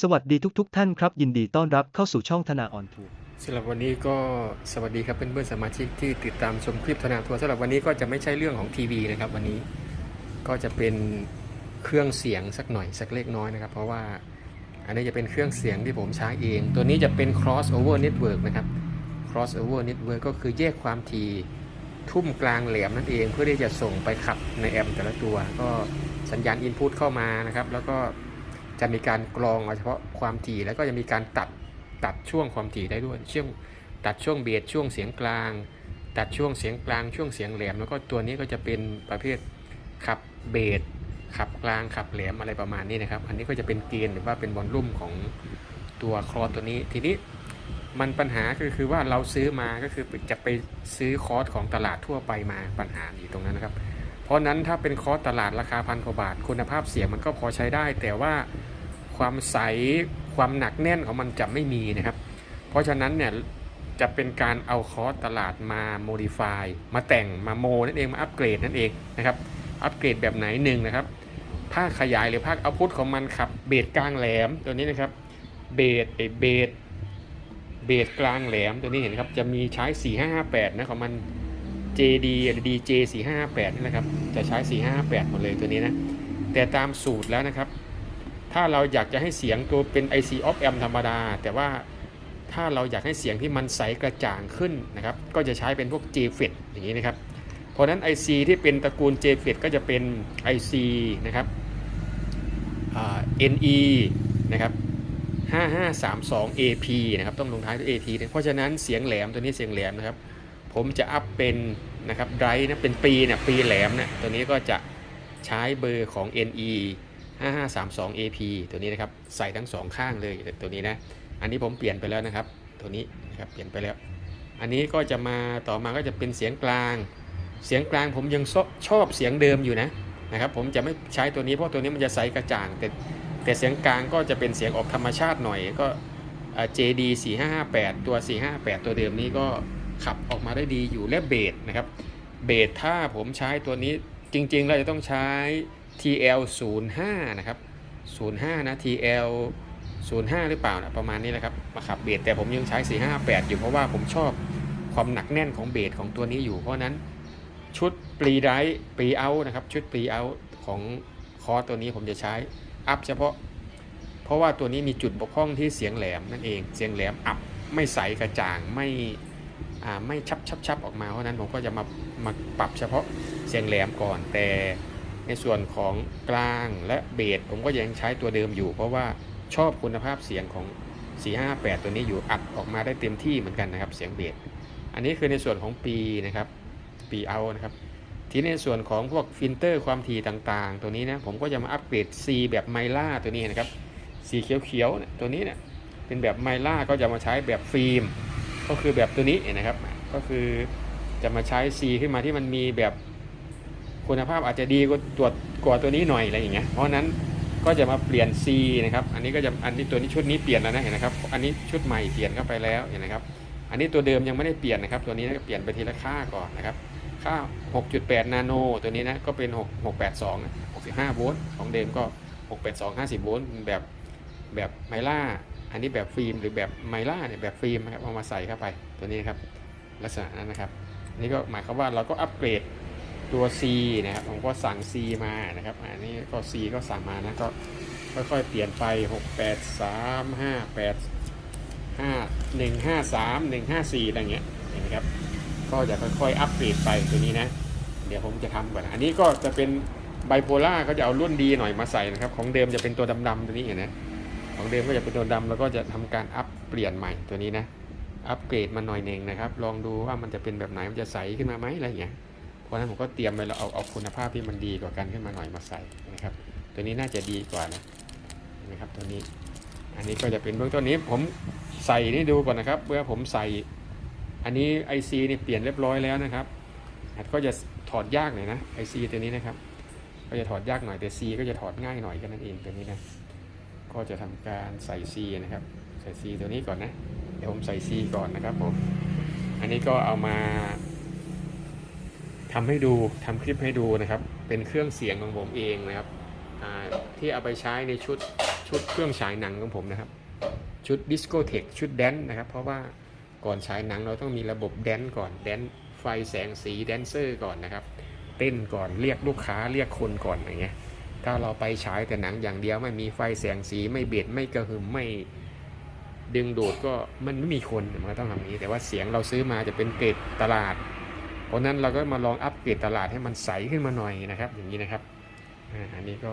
สวัสดีทุก ๆ ท่านครับ ยินดีต้อนรับเข้าสู่ช่องธนาออนทัวร์สำหรับวันนี้ก็สวัสดีครับเพื่อนๆสมาชิกที่ติดตามชมคลิปธนาทัวร์สำหรับวันนี้ก็จะไม่ใช่เรื่องของทีวีนะครับ วันนี้ก็จะเป็นเครื่องเสียงสักหน่อยสักเล็กน้อยนะครับ เพราะว่าอันนี้จะเป็นเครื่องเสียงที่ผมใช้เอง ตัวนี้จะเป็น crossover network นะครับ crossover network ก็คือแยกความถี่ทุ่มกลางแหลมนั่นเอง เพื่อที่จะส่งไปขับในแอมป์แต่ละตัว ก็สัญญาณ input เข้ามานะครับ แล้วก็ จะมีการกรองเอาเฉพาะความถี่แล้วก็จะมีการตัดตัดช่วงความถี่ได้ด้วยช่วงตัดช่วงเบสช่วงเสียงกลาง ตัดช่วงเสียงกลางช่วงเสียงแหลม แล้วก็ตัวนี้ก็จะเป็นประเภทขับเบสขับกลางขับแหลมอะไรประมาณนี้นะครับ อันนี้ก็จะเป็นเกณฑ์หรือว่าเป็นวอลลุ่มของตัวคลอสตัวนี้ ทีนี้มันปัญหาคือคือว่าเราซื้อมาก็คือจะไปซื้อคอร์สของตลาดทั่วไปมาปัญหาอยู่ตรงนั้นนะครับ เพราะนั้นถ้าเป็นคอร์สตลาดราคาพันกว่าบาท คุณภาพเสียงมันก็พอใช้ได้ แต่ว่า ความใสความหนักแน่นของมันจะไม่มีนะครับ เพราะฉะนั้นเนี่ยจะเป็นการเอาคอร์สตลาดมาโมดิฟายมาแต่งมาโมนั่นเองมาอัปเกรดนั่นเองนะครับอัปเกรดแบบไหนหนึ่งนะครับภาคขยายหรือภาคเอาพุทของมันขับเบสกลางแหลมตัวนี้นะครับเบสไอเบสเบสกลางแหลมตัวนี้เห็นครับจะมีใช้ 4558 นะของมัน JD หรือ DJ 4558นี่นะครับจะใช้ 4558 หมดเลยตัวนี้นะแต่ตามสูตรแล้วนะครับ ถ้าเราอยากจะให้เสียงตัวเป็น IC of amp ธรรมดา แต่ว่าถ้าเราอยากให้เสียงที่มันใสกระจ่างขึ้นนะครับ ก็จะใช้เป็นพวก JFET อย่างนี้นะครับ เพราะนั้น IC ที่เป็นตระกูล JFET ก็จะเป็น IC นะครับ NE นะครับ 5532 AP นะครับ ต้องลงท้ายด้วย AP เพราะฉะนั้นเสียงแหลมตัวนี้เสียงแหลมนะครับ ผมจะอัพเป็นนะครับไดรนะเป็นปีเนี่ยปีแหลมเนี่ยตัวนี้ก็จะใช้เบอร์ของ NE 5532 AP ตัวนี้นะครับใส่ทั้งสองข้างเลยตัวนี้นะอันนี้ผมเปลี่ยนไปแล้วนะครับ ตัวนี้นะครับเปลี่ยนไปแล้ว อันนี้ก็จะมาต่อมาก็จะเป็นเสียงกลาง เสียงกลางผมยังชอบเสียงเดิมอยู่นะนะครับผมจะไม่ใช้ตัวนี้เพราะตัวนี้มันจะใสกระจ่าง แต่แต่เสียงกลางก็จะเป็นเสียงออกธรรมชาติหน่อยก็ JD 4558 ตัว 458 ตัวเดิมนี้ก็ขับออกมาได้ดีอยู่และเบสนะครับเบสถ้าผมใช้ตัวนี้จริงๆเราจะต้องใช้ TL 05นะครับ05นะ TL 05 หรือเปล่านะประมาณนี้แหละครับมาขับเบสแต่ผมยังใช้ 458 อยู่เพราะว่าผมชอบความหนักแน่นของเบสของตัวนี้อยู่ เพราะนั้นชุดปรีไดปรีเอานะครับชุดปรีเอาของคอตัวนี้ผมจะใช้อัพเฉพาะ เพราะว่าตัวนี้มีจุดบกพร่องที่เสียงแหลมนั่นเองเสียงแหลมอับไม่ใสกระจ่างไม่ไม่ชับชับชับออกมาเพราะนั้นผมก็จะมามาปรับเฉพาะเสียงแหลมก่อนแต่ ในส่วนของกลางและเบสผมก็ยังใช้ตัวเดิมอยู่ เพราะว่าชอบคุณภาพเสียงของ 458 ตัวนี้อยู่อัดออกมาได้เต็มที่เหมือนกันนะครับเสียงเบสอันนี้คือในส่วนของปีนะครับปีเอานะครับที่ในส่วนของพวกฟิลเตอร์ความถี่ต่างๆ ตัวนี้นะผมก็จะมาอัปเกรด C แบบไมล่าตัวนี้นะครับสีเขียวๆเนี่ยตัวนี้เนี่ยเป็นแบบไมล่าก็จะมาใช้แบบฟิล์มก็คือแบบตัวนี้นะครับ ก็คือจะมาใช้ C ขึ้นมาที่มันมีแบบ คุณภาพอาจจะดีกว่าตัวกว่าตัวนี้หน่อยอะไรอย่างเงี้ยเพราะนั้นก็จะมาเปลี่ยน C นะครับ อันนี้ก็จะอันนี้ตัวนี้ชุดนี้เปลี่ยนแล้วนะเห็นนะครับ อันนี้ชุดใหม่เปลี่ยนเข้าไปแล้วเห็นนะครับ อันนี้ตัวเดิมยังไม่ได้เปลี่ยนนะครับ ตัวนี้เปลี่ยนไปทีละค่าก่อนนะครับ ค่า 6.8 นาโน ตัวนี้นะก็เป็น 6 682 65 โวลต์ของเดิมก็ 682 50 โวลต์แบบแบบไมล่า อันนี้แบบฟิล์มหรือแบบไมล่าเนี่ยแบบฟิล์มนะครับเอามาใส่เข้าไปตัวนี้นะครับลักษณะนั้นนะครับ นี่ก็หมายความว่าเราก็อัปเกรด ตัว C นะครับผมก็สั่ง C มานะครับอันนี้ก็ C ก็สั่งมานะก็ค่อยๆเปลี่ยนไป 6 8 3 5 8 5 1 5 3 1 5 4อะไรเงี้ยเห็นไหมครับก็จะค่อยๆอัปเกรดไปตัวนี้นะ เดี๋ยวผมจะทำก่อนอันนี้ก็จะเป็นไบโพล่าเขาจะเอารุ่นดีหน่อยมาใส่นะครับ ของเดิมจะเป็นตัวดำๆตัวนี้เห็นไหมของเดิมก็จะเป็นตัวดำแล้วก็จะทำการอัปเปลี่ยนใหม่ตัวนี้นะอัปเกรดมาหน่อยหนึ่งนะครับ ลองดูว่ามันจะเป็นแบบไหนมันจะใสขึ้นมาไหมอะไรอย่างเงี้ย ราะฉะนั้นผมก็เตรียมไปแล้วเอาเอาคุณภาพที่มันดีกว่ากันขึ้นมาหน่อยมาใส่นะครับ ตัวนี้น่าจะดีกว่านะนะครับตัวนี้ อันนี้ก็จะเป็นเบื้องต้นนี้ผมใส่นี่ดูก่อนนะครับเมื่อผมใส่ อันนี้ IC นี่เปลี่ยนเรียบร้อยแล้วนะครับก็จะถอดยากหน่อยนะ IC ตัวนี้นะครับ ก็จะถอดยากหน่อยแต่ C ก็จะถอดง่ายหน่อยแค่นั้นเองตัวนี้นะก็จะทำการใส่ C นะครับใส่ C ตัวนี้ก่อนนะเดี๋ยวผมใส่ C ก่อนนะครับผมอันนี้ก็เอามา ทำให้ดูทำคลิปให้ดูนะครับ เป็นเครื่องเสียงของผมเองนะครับที่เอาไปใช้ในชุดชุดเครื่องฉายหนังของผมนะครับ ชุดดิสโกเทคชุดแดนซ์นะครับ เพราะว่าก่อนฉายหนังเราต้องมีระบบแดนซ์ก่อนแดนซ์ไฟแสงสีแดนเซอร์ก่อนนะครับเต้นก่อนเรียกลูกค้าเรียกคนก่อนอย่างเงี้ยถ้าเราไปฉายแต่หนังอย่างเดียวไม่มีไฟแสงสีไม่เบียดไม่กระหึ่มไม่ดึงดูดก็มันไม่มีคนมันก็ต้องทำนี้ แต่ว่าเสียงเราซื้อมาจะเป็นเกรดตลาด ราะนั้นเราก็มาลองอัปเกรดตลาดให้มันใสขึ้นมาหน่อยนะครับ อย่างนี้นะครับอันนี้ก็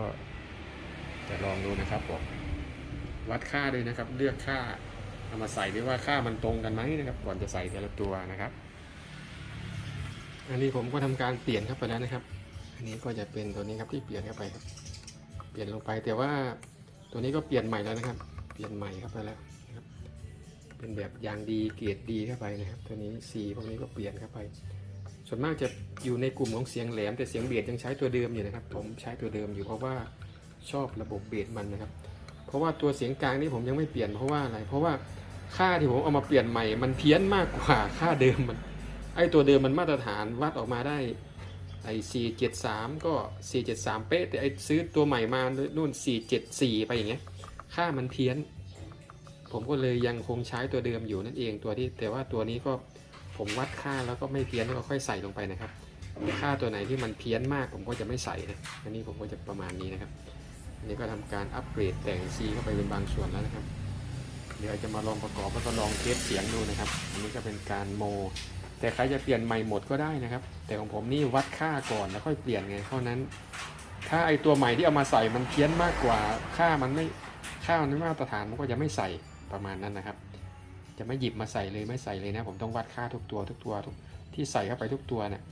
จะลองดูนะครับผมวัดค่าด้วยนะครับ เลือกค่าเอามาใส่ด้วยว่าค่ามันตรงกันไหมนะครับ ก่อนจะใส่แต่ละตัวนะครับ อันนี้ผมก็ทำการเปลี่ยนเข้าไปแล้วนะครับ อันนี้ก็จะเป็นตัวนี้ครับที่เปลี่ยนเข้าไปครับ เปลี่ยนลงไปแต่ว่าตัวนี้ก็เปลี่ยนใหม่แล้วนะครับ เปลี่ยนใหม่เข้าไปแล้วนะครับ เป็นแบบยางดีเกรดดีเข้าไปนะครับ ตัวนี้สีพวกนี้ก็เปลี่ยนเข้าไป ส่วนมากจะอยู่ในกลุ่มของเสียงแหลม แต่เสียงเบสยังใช้ตัวเดิมอยู่นะครับ ผมใช้ตัวเดิมอยู่เพราะว่าชอบระบบเบสมันนะครับ เพราะว่าตัวเสียงกลางนี่ผมยังไม่เปลี่ยนเพราะว่าอะไร เพราะว่าค่าที่ผมเอามาเปลี่ยนใหม่ มันเพี้ยนมากกว่าค่าเดิมมัน ไอตัวเดิมมันมาตรฐานวัดออกมาได้ไอ้473ก็473เป๊ะแต่ไอ้ซื้อตัวใหม่มานู่น474ไปอย่างเงี้ย ค่ามันเพี้ยน ผมก็เลยยังคงใช้ตัวเดิมอยู่นั่นเองตัวที่แต่ว่าตัวนี้ก็ ผมวัดค่าแล้วก็ไม่เพี้ยนแล้วก็ค่อยใส่ลงไปนะครับ ค่าตัวไหนที่มันเพี้ยนมากผมก็จะไม่ใส่นะอันนี้ผมก็จะประมาณนี้นะครับอันนี้ก็ทำการอัปเกรดแต่งซีเข้าไปเป็นบางส่วนแล้วนะครับ เดี๋ยวจะมาลองประกอบแล้วก็ลองเทสเสียงดูนะครับ อันนี้ก็เป็นการโม แต่ใครจะเปลี่ยนใหม่หมดก็ได้นะครับ แต่ของผมนี่วัดค่าก่อนแล้วค่อยเปลี่ยนไงเพราะนั้น ถ้าไอตัวใหม่ที่เอามาใส่มันเพี้ยนมากกว่าค่ามันไม่ค่ามันไม่มาตรฐานมันก็จะไม่ใส่ประมาณนั้นนะครับ จะไม่หยิบมาใส่เลยไม่ใส่เลยนะ ผมต้องวัดค่าทุกตัวทุกตัวทุกที่ใส่เข้าไปทุกตัวเนี่ย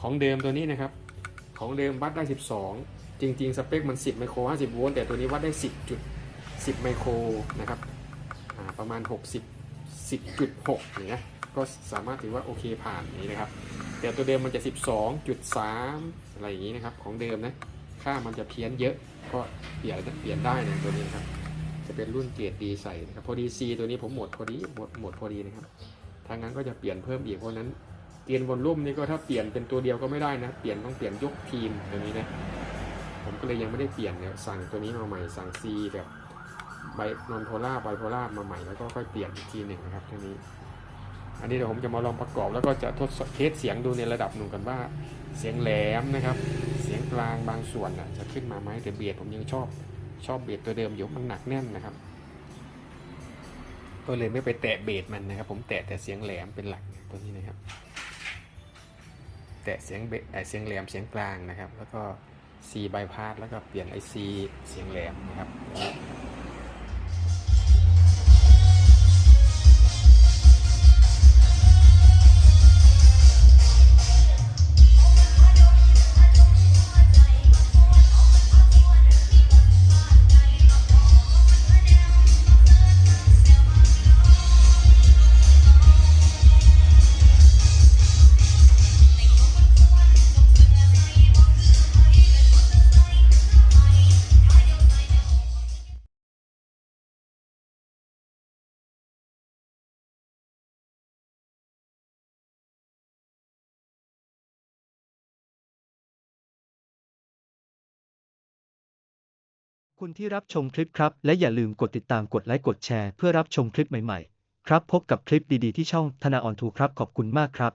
ของเดิมตัวนี้นะครับ ของเดิมวัดได้ 12 จริง ๆ สเปคมัน 10 ไมโคร 50 โวลต์แต่ตัวนี้วัดได้ 10จุด10 ไมโครนะครับประมาณ 60 10.6อย่างเงี้ยก็สามารถถือว่าโอเคผ่านนี้นะครับ แต่ตัวเดิมมันจะ 12.3 อะไรอย่างนี้นะครับ ของเดิมนะค่ามันจะเพี้ยนเยอะก็เปลี่ยนเปลี่ยนได้นะตัวนี้นครับ จะเป็นรุ่นเกรดดีใส่นะครับพอดี C ตัวนี้ผมหมดพอดีหมดหมดพอดีนะครับทางนั้นก็จะเปลี่ยนเพิ่มอีกเพราะนั้นเกียร์วอลลุ่มนี่ก็ถ้าเปลี่ยนเป็นตัวเดียวก็ไม่ได้นะ เปลี่ยนต้องเปลี่ยนยกทีมตัวนี้นะผมก็เลยยังไม่ได้เปลี่ยนเนี่ยสั่งตัวนี้มาใหม่สั่ง C แบบไบนอนโพล่าไบโพล่ามาใหม่แล้วก็ค่อยเปลี่ยนอีกทีหนึ่งนะครับตัวนี้ อันนี้เดี๋ยวผมจะมาลองประกอบแล้วก็จะทดสอบเทสเสียงดูในระดับหนึ่งกันว่า เสียงแหลมนะครับ เสียงกลางบางส่วนน่ะจะขึ้นมาไหมแต่เบียดผมยังชอบ ชอบเบียดตัวเดิมอยู่มันหนักแน่นนะครับ ก็เลยไม่ไปแตะเบสมันนะครับ ผมแตะแต่เสียงแหลมเป็นหลักตัวนี้นะครับ แตะเสียงเบสเอ่อเสียงแหลมเสียงกลางนะครับ แล้วก็ซีบายพาสแล้วก็เปลี่ยนไอซีเสียงแหลมนะครับ คุณที่รับชมคลิปครับ และอย่าลืมกดติดตามกดไลค์กดแชร์เพื่อรับชมคลิปใหม่ๆ ครับพบกับคลิปดีๆที่ช่องธนาออนทูครับขอบคุณมากครับ